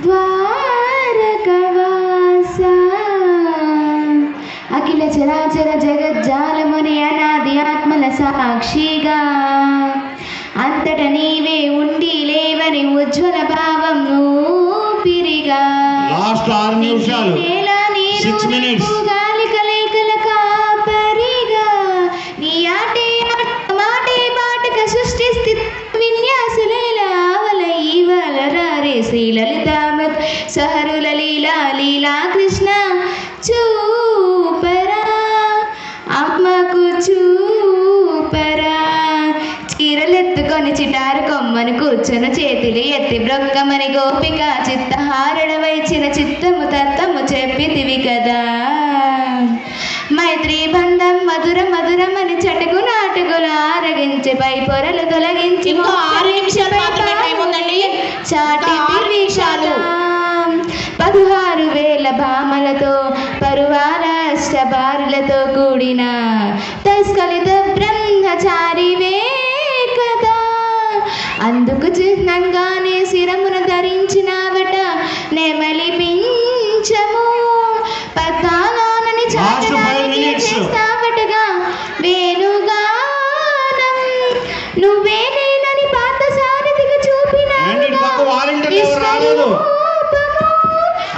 ద్వారకవాస. అఖిల చరాచర జగజ్జాలముని అనాది ఆత్మల సాక్షిగా. అంతట నీవే ఉండి లేవని ఉజ్వల భావం ఊపిరిగా. లాస్ట్ ఆరు నిమిషాలు. నేల నీరు Six సహరుల లీలా లీలా కృష్ణ చూపరా. అమ్మకు చూపరా. చీరలెత్తుకొని చిటారు కొమ్మను కూర్చుని చేతులు ఎత్తి బ్రొక్కమని గోపిక చిత్తహారుడవై చిన్న చిత్తము తత్వము చెప్పితివి కదా. మైత్రి బంధం మధుర మధురమని చటుకు నాటుకులు ఆరగించి పై పొరలు తొలగించి. చాటి ఇంకా ఆరు నిమిషాలు. పదహారు వేల భామలతో పరువాల అష్టబారులతో కూడిన తస్కలిత బ్రహ్మచారివే కదా అందుకు చిహ్నంగానే శిరమును ధరించినావట నెమలిపించము పద్నాలోనని Last five చాటడానికి. చేస్తావటగా వేణుగానం. నువ్వే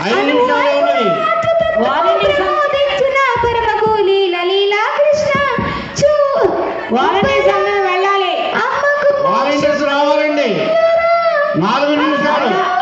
ఐదు నిమిషాలే ఉన్నది వారిని సంధించిన పరమగోలి లలీలా కృష్ణ. చూ. వారిని నాలుగు నిమిషాలు.